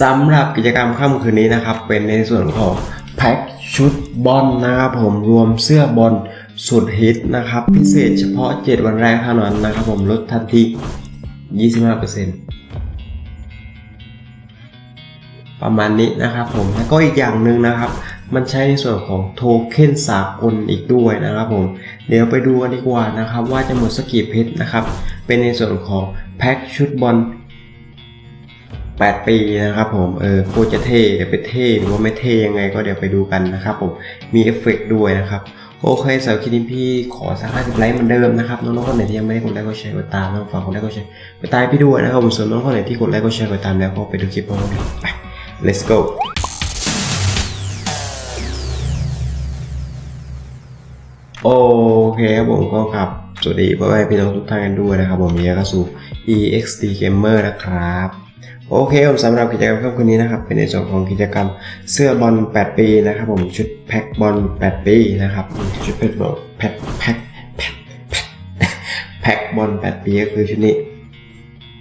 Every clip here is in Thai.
สำหรับกิจกรรมค่ำคืนนี้นะครับ เป็นในส่วนของแพ็คชุดบอลนะครับ ผมรวมเสื้อบอลสุดฮิตนะครับ พิเศษเฉพาะ 7 วันแรกเท่านั้นนะครับ ผมลดทันที 25%ประมาณนี้นะครับผมแล้วก็อีกอย่างหนึ่งนะครับ มันใช้ในส่วนของโทเค็นสากลอีกด้วยนะครับผม เดี๋ยวไปดูกันดีกว่านะครับ ว่าจะหมดสกีเพชรนะครับ เป็นในส่วนของแพ็คชุดบอล 8ปีนะครับผม เออโคตรจะเท่เดี๋ยวไปเท่หรือว่าไม่เท่ยังไงก็เดี๋ยวไปดูกันนะครับผม มีเอฟเฟกต์ด้วยนะครับ โอเคสำหรับคลิปนี้พี่ขอสัก50ไลค์เหมือนเดิมนะครับ น้องๆคนไหนที่ยังไม่ได้กดไลค์กดแชร์กดตามน้องฝากกดไลค์กดแชร์กดตามพี่ด้วยนะครับผมส่วนน้องคนไหนที่กดไลค์กดแชร์กดตามแล้วก็ไปดูคลิปพร้อมกันไป let's go โอเคครับผมก็ครับ สวัสดีพ่อแม่พี่น้องทุกท่านกันด้วยนะครับ ผมยินดีต้อนรับสู่ EXT Gamer นะครับ โอเคผมสำหรับกิจกรรมค่ำคืนนี้นะครับ เป็นในส่วนของกิจกรรมเสื้อบอล 8 ปีนะครับ ผมชุดแพ็คบอล 8 ปีนะครับชุดแพ็คบอลแพ็คแพ็คแพ็คแพ็คแพ็คบอล 8 ปีก็คือชุดนี้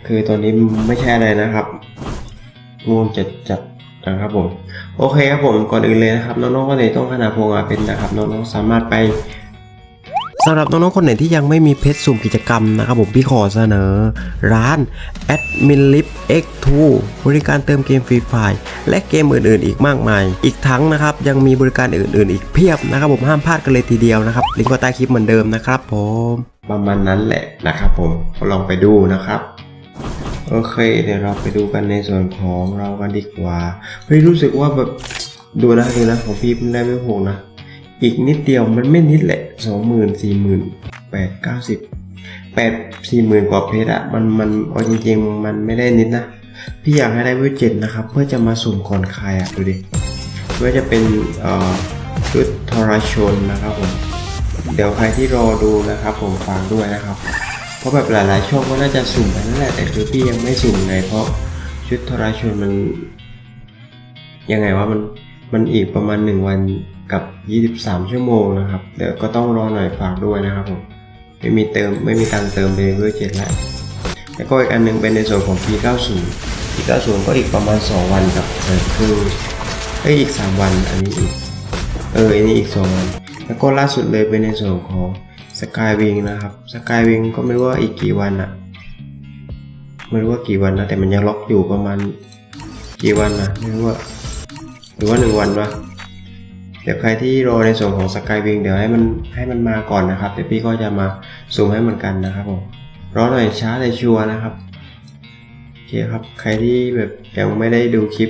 คือตัวนี้ไม่ใช่อะไรนะครับงงจัดจัดนะครับผมโอเคครับผมก่อนอื่นเลยนะครับน้องๆคนไหนต้องขนาดพงอาเป็นนะครับน้องๆสามารถไป สำหรับน้องๆคนไหนที่ยังไม่มีเพชรสุ่มกิจกรรมนะครับผมพี่ขอเสนอ ร้าน Admin Lip X2 บริการเติมเกมฟรีไฟล์และเกมอื่นๆ อีกมากมาย อีกทั้งนะครับยังมีบริการอื่นๆ อีกเพียบนะครับผมห้ามพลาดกันเลยทีเดียวนะครับลิงก์ก็ใต้คลิปเหมือนเดิมนะครับผมประมาณนั้นแหละนะครับผมลองไปดูนะครับโอเคเดี๋ยวเราไปดูกันในส่วนของเรากันดีกว่าเฮ้ยรู้สึกว่าแบบดูนะดูนะของพี่เพิ่งได้ไม่หกนะ อีกนิดเดียวมันไม่นิดแหละสองหมื่นสี่หมื่นแปดเก้าสิบแปดสี่หมื่นกว่าเพชรอะมันมันเอาจริงๆ มันไม่ได้นิดนะ พี่อยากให้ได้วลเจ็ดนะครับ เพื่อจะมาสุ่มก่อนใครอะดูดิว่าจะเป็นเอ่อชุดทรชนนะครับผม เดี๋ยวใครที่รอดูนะครับผมฟังด้วยนะครับ เพราะแบบหลายๆ ช่องก็น่าจะสุ่มไปนั่นแหละแต่คือพี่ยังไม่สุ่มไงเพราะชุดทรชนมัน ยังไงว่ามัน มันอีกประมาณ 1 วันกับ 23 ชั่วโมงนะครับเดี๋ยวก็ต้องรอหน่อยฝากด้วยนะครับผมไม่มีเติมไม่มีตังเติมไปเวอร์เจ็ดแล้วแล้วก็อีกอันหนึงเป็นในส่วนของ P90 P90 ก็อีกประมาณ 2 วันกับเออคือเอ้ยอีก 3 วันอันนี้อีกเอออันนี้อีก 2 วัน แล้วก็ล่าสุดเลยเป็นในส่วนของ Skywing นะครับ Skywing ก็ไม่รู้ว่าอีกกี่วันอะไม่รู้ว่ากี่วันนะแต่มันยังล็อกอยู่ประมาณกี่วันนะไม่รู้ว่า รือว่าหนึ่งวันวะเดี๋ยวใครที่รอในส่วนของสกายวิงเดี๋ยวให้มันให้มันมาก่อนนะครับเดี๋ยวพี่ก็จะมาซูมให้เหมือนกันนะครับผมรอหน่อยช้าแต่ชัวร์นะครับโอเคครับใครที่แบบยังไม่ได้ดูคลิป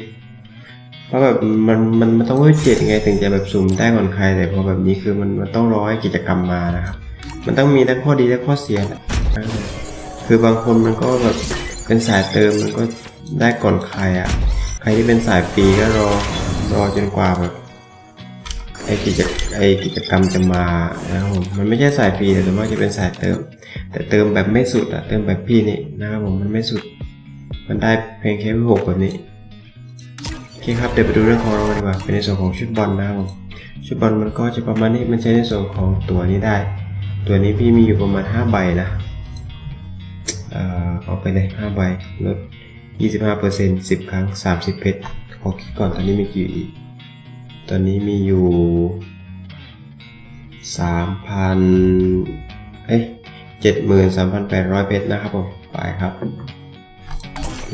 เพราะแบบมันมันมันต้องเวทเจ็ดไงถึงจะแบบซูมได้ก่อนใครแต่พอแบบนี้คือมันมันต้องรอให้กิจกรรมมานะครับ มันต้องมีทั้งข้อดีและข้อเสียคือบางคนมันก็แบบเป็นสายเติมมันก็ได้ก่อนใครอะ ใครที่เป็นสายฟรีก็รอ รอจนกว่าแบบไอกิจไอกิจกรรมจะมานะครับผมมันไม่ใช่สายฟรีแต่ส่วนมากจะเป็นสายเติม แต่เติมแบบไม่สุดอะเติมแบบพี่นี่นะครับผมมันไม่สุด มันได้เพียงแค่หกแบบนี้โอเคครับเดี๋ยวไปดูเรื่องของเราดีกว่าเป็นในส่วนของชุดบอลนะครับผมชุดบอลมันก็จะประมาณนี้มันใช้ในส่วนของตัวนี้ได้ ตัวนี้พี่มีอยู่ประมาณ 5 ใบนะเออเอาไปเลย5ใบลด25% 10 ครั้ง 30 เพชร ขอคิดก่อนตอนนี้มีกี่อีกตอนนี้มีอยู่3,000เอ้ย73,800เพชรนะครับผม ไปครับ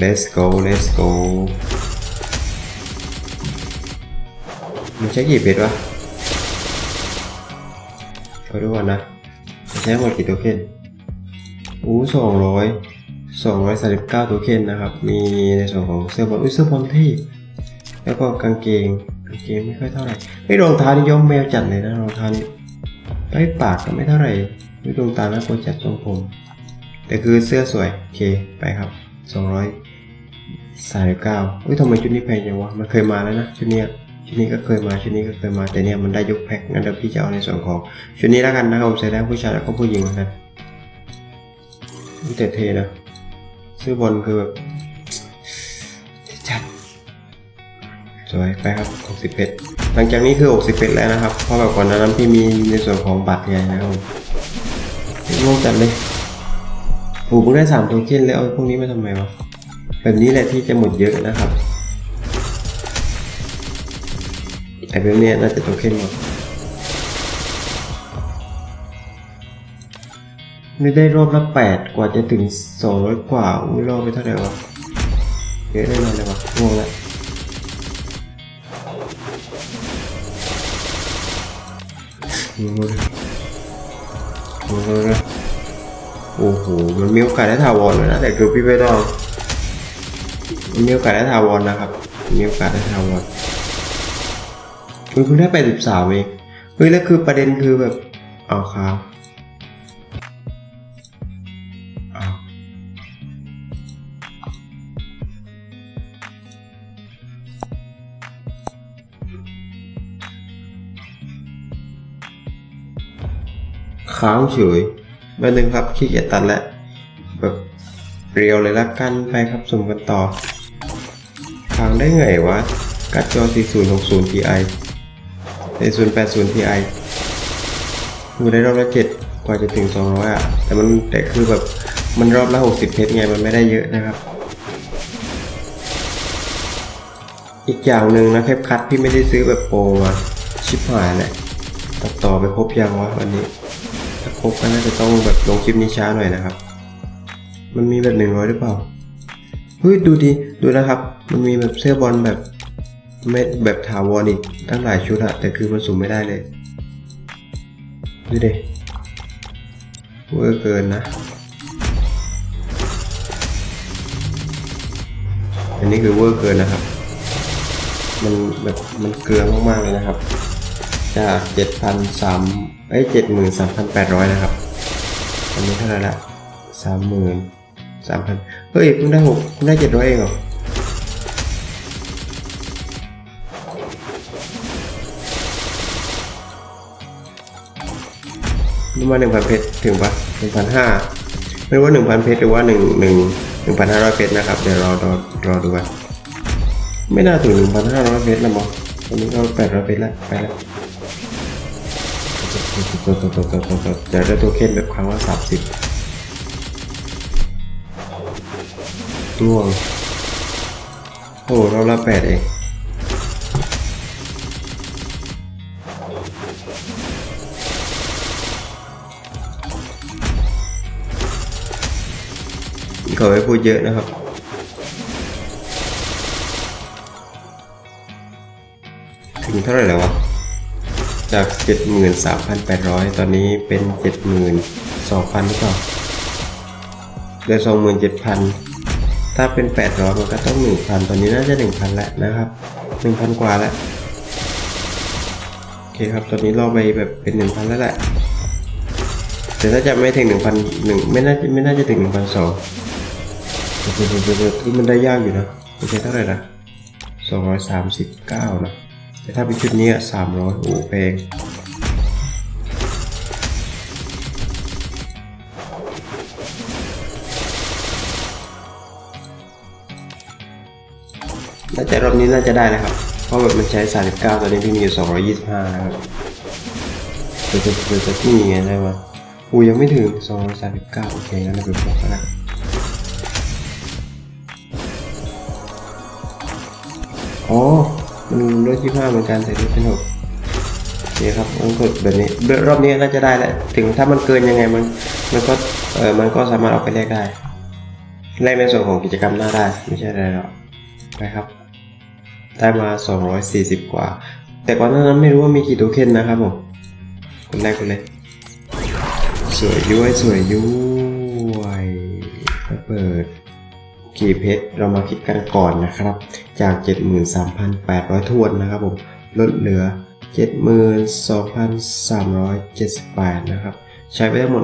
let's go let's go มันใช้กี่เพชรวะขอดูก่อนนะมันใช้หมดกี่โทเค็นอู้สองร้อย239ตัวเคนนะครับ มีในส่วนของเสื้อบอลอุ้ยเสื้อบอลที่ แล้วก็กางเกงกางเกงไม่ค่อยเท่าไหร่ไม่รองเท้านี่ย่อมแมวจัดเลยนะรองเท้านี่ไอ้ปากก็ไม่เท่าไหร่ไม่ดวงตาน่ากลัวจัดทรงผม แต่คือเสื้อสวยโอเคไปครับ239อุ้ยทำไมชุดนี้แพงจังวะมันเคยมาแล้วนะชุดนี้ชุดนี้ก็เคยมาชุดนี้ก็เคยมาแต่เนี่ยมันได้ยกแพ็คงั้นเดี๋ยวพี่จะเอาในส่วนของชุดนี้แล้วกันนะครับผมใส่ได้ผู้ชายแล้วก็ผู้หญิงเหมือนกันอุ๊ยแต่เทนะซื้อบอลคือแบบ สวยไปครับ 61 หลังจากนี้คือ 61 แล้วนะครับ เพราะแบบก่อนนั้นพี่มีในส่วนของบัตรไงนะครับงงจัดเลยโอ้พิ่งได้ 3 โทเค็นแล้วพวกนี้มาทำไมวะ แบบนี้แหละที่จะหมดเยอะนะครับไอ้แบบนี้น่าจะโทเค็นหมดนี่ได้รอบละ 8 กว่าจะถึง 200 กว่าอุ้ยรอบไปเท่าไหร่วะเยอะแน่นอนเลยวะงงแล้ว งงเลยงงเลยโอ้โห มันมีโอกาสได้ถาวรเลยนะแต่คือพี่ไม่ต้องมันมีโอกาสได้ถาวรนะครับ มีโอกาสได้ถาวรคุณเพิ่งได้ไปสิบสามเอง เฮ้ยแล้วคือประเด็นคือแบบเอาครับ ค้างเฉยแป๊บนึงครับขี้เกียจตัดแล้วแบบเรียวเลยละกันไปครับสุ่มกันต่อค้างได้ไงวะการ์ดจอ 4060 Ti ใน080 Ti อยู่ได้รอบละเจ็ดกว่าจะถึง 200อะแต่มันแต่คือแบบมันรอบละ60เพชรไงมันไม่ได้เยอะนะครับ อีกอย่างหนึ่งนะแคปคัทพี่ไม่ได้ซื้อแบบโปรมาชิบหายแหละตัดต่อไปครบยังวะวันนี้ ถ้าครบก็น่าจะต้องแบบลงคลิปนี้ช้าหน่อยนะครับ มันมีแบบหนึ่งร้อยหรือเปล่าเฮ้ยดูดิดูนะครับ มันมีแบบเสื้อบอลแบบไม่แบบถาวรอีกตั้งหลายชุดอะแต่คือมันสุ่มไม่ได้เลยดูดิเวอร์เกินนะ อันนี้คือเวอร์เกินนะครับ มันแบบมันเกลือมากๆเลยนะครับ จากเจ็ดพันสามเอ้ยเจ็ดหมื่นสามพันแปดร้อยนะครับ อันนี้เท่าไหร่ละสามหมื่นสามพันเฮ้ยเพิ่งได้หกเพิ่งได้เจ็ดร้อยเองเหรอนี่ว่าหนึ่งพันเพชรถึงปะหนึ่งพันห้าไม่รู้ว่าหนึ่งพันเพชรหรือว่าหนึ่งหนึ่งหนึ่งพันห้าร้อยเพชรนะครับ เดี๋ยวรอรอรอดูกันไม่น่าถึงหนึ่งพันห้าร้อยเพชรละมั้งตอนนี้ก็แปดร้อยเพชรล้วไปแล้ว ตัวตัวตัวตัวตัวตัวจะได้ตัวเคนแบบครั้งละสามสิบร่วงโอ้เราละแปดเองขอไม่พูดเยอะนะครับ ถึงเท่าไหร่แล้ววะ จาก 73,800 ตอนนี้เป็น 72,000หรือเปล่าเหลือ27,000 ถ้าเป็น 800 มันก็ต้อง 1,000 ตอนนี้น่าจะ 1,000 แล้วนะครับ 1,000 กว่าแล้ว โอเคครับ ตอนนี้เราไปแบบเป็น 1,000 แล้วแหละ แต่ถ้าจะไม่ถึง 1,000 1ไม่น่าจะไม่น่าจะถึง 1,200ที่มันได้ยากอยู่นะไม่ใช่เท่าไหร่นะสองร้อยสามสิบเก้านะ แต่ถ้าเป็นชุดนี้สามร้อยโอ้แพงน่าจะรอบนี้น่าจะได้นะครับ เพราะแบบมันใช้สามสิบเก้าตอนนี้พี่มีอยู่สองร้อยยี่สิบห้านะครับเดี๋ยวจะเดี๋ยวจะที่ไงได้วะอูยังไม่ถึงสองร้อยสามสิบเก้าโอเคงั้นเราไปพบกันนะอ๋อ มันลดยี่ห้าเหมือนกันแต่ลดเป็นหกโอเคครับมันกดแบบนี้รอบนี้น่าจะได้แหละถึงถ้ามันเกินยังไงมันมันก็เออมันก็สามารถเอาไปแลกได้แลกในส่วนของกิจกรรมหน้าได้ไม่ใช่อะไรหรอกนะครับ ได้มา 240 กว่า แต่ก่อนหน้านั้นไม่รู้ว่ามีกี่โทเค็นนะครับผมคนแรกคนเลยสวยย้วยสวยย้วยเปิด กี่เพชรเรามาคิดกันก่อนนะครับ จาก 73,800ทวนนะครับผมลดเหลือ 72,378 นะครับ ใช้ไปทั้งหมด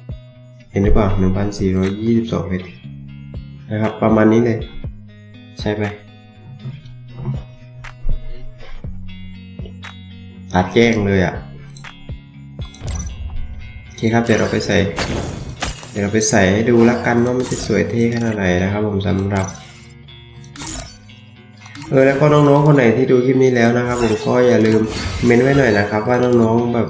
1,400 เห็นหรือเปล่า 1,422 เพชรนะครับ ประมาณนี้เลย ใช่ไหมตัดแจ้งเลยอะโอเคครับ เดี๋ยวเราไปใส่ ดี๋ยวเราไปใส่ให้ดูละกันว่ามันจะสวยเท่ขนาดไหนนะครับ ผมสำหรับเออแล้วก็น้องๆคนไหนที่ดูคลิปนี้แล้วนะครับ ผมก็อย่าลืมเมนไว้หน่อยนะครับ ว่าน้องๆแบบ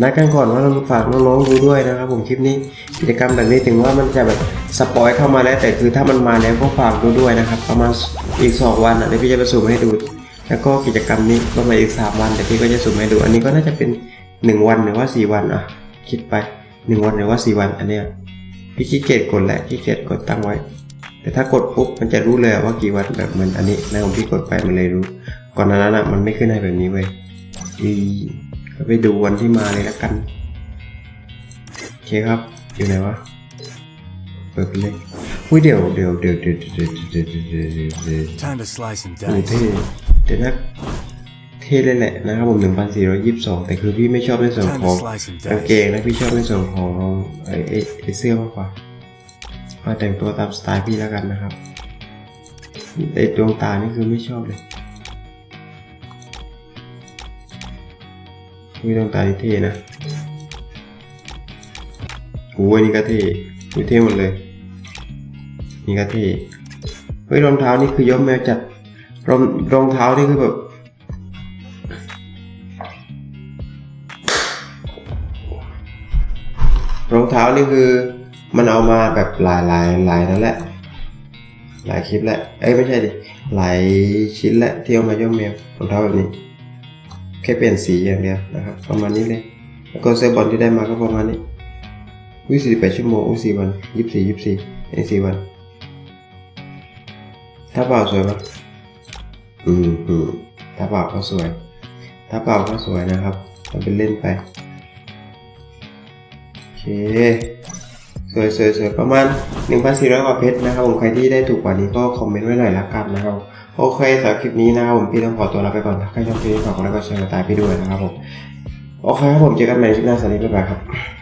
นัดกันก่อนว่าเราฝากน้องๆดูด้วยนะครับ ผมคลิปนี้กิจกรรมแบบนี้ถึงว่ามันจะแบบสปอยเข้ามาแล้วแต่คือถ้ามันมาแล้วก็ฝากดูด้วยนะครับ ประมาณอีกสองวันอะเดี๋ยวพี่จะไปสุ่มให้ดู แล้วก็กิจกรรมนี้ก็มาอีกสามวันแต่พี่ก็จะสุ่มให้ดู อันนี้ก็น่าจะเป็นหนึ่งวันหรือว่าสี่วันอะคิดไป หนึ่งวันหรือว่าสี่วันอันเนี้ยพี่ขี้เกียจกดแหละขี้เกียจกดตั้งไว้ แต่ถ้ากดปุ๊บมันจะรู้เลยว่ากี่วันแบบเหมือนอันนี้นะผมพี่กดไปมันเลยรู้ ก่อนหนานั้นอะมันไม่ขึ้นให้แบบนี้เว้ยอีก็ไปดูวันที่มาเลยละกันโอเคครับอยู่ไหนวะเปิดไปเลยอุ้ยเดี๋ยวเดี๋ยวเดี๋ยวเดี๋ยวเดี๋ยวเดี๋ยวเดี๋ยวเดี๋ยวเดี๋ยวเดี๋ยว Time to slice and โอ้ dice. เท่เดี๋ยวนะเท่เลยแหละนะครับผม 1422 แต่คือพี่ไม่ชอบในส่วน Time ขอ to ง slice and กางเก dice. งนะพี่ชอบในส่วนของไอ้ไอ้ไอ้เสื้อมากกว่าก็แต่งตัวตามสไตล์พี่แล้วกันนะครับไอ้ดวงตานี่คือไม่ชอบเลยมีดวงตาที่เท่นะโอ้ยนี่ก็เท่นี่เท่หมดเลย นี่ก็เท่เฮ้ยรองเท้านี่คือยอมแมวจัดรองรองเท้านี่คือแบบ รองเท้านี่คือมันเอามาแบบหลายหลายหลายนั่นแหละ หลายคลิปแหละ เอ้ยไม่ใช่ดิ หลายชิ้นแหละที่เอามาย่อมแมวรองเท้าแบบนี้ แค่เปลี่ยนสีอย่างเดียวนะครับ ประมาณนี้เลย แล้วก็เสื้อบอลที่ได้มาก็ประมาณนี้วิสี่แปดชั่วโมงวิสี่วันยี่สิบสี่ยี่สิบสี่ในสี่วัน ถ้าเปล่าสวยปะอืมอืมถ้าเปล่าก็สวย ถ้าเปล่าก็สวยนะครับทำเป็นเล่นไป สวยสวยสวยประมาณ 1,400 กว่าเพชรนะครับผมใครที่ได้ถูกกว่านี้ก็คอมเมนต์ไว้หน่อยละกันนะครับโอเคสำหรับคลิปนี้นะครับผมพี่ต้องขอตัวลาไปก่อนถ้าใครชอบคลิปนี้ฝากกดไลค์กดแชร์กดติดตามพี่ด้วยนะครับผมโอเคครับผมเจอกันใหม่คลิปหน้าสวัสดีบ๊ายบายครับ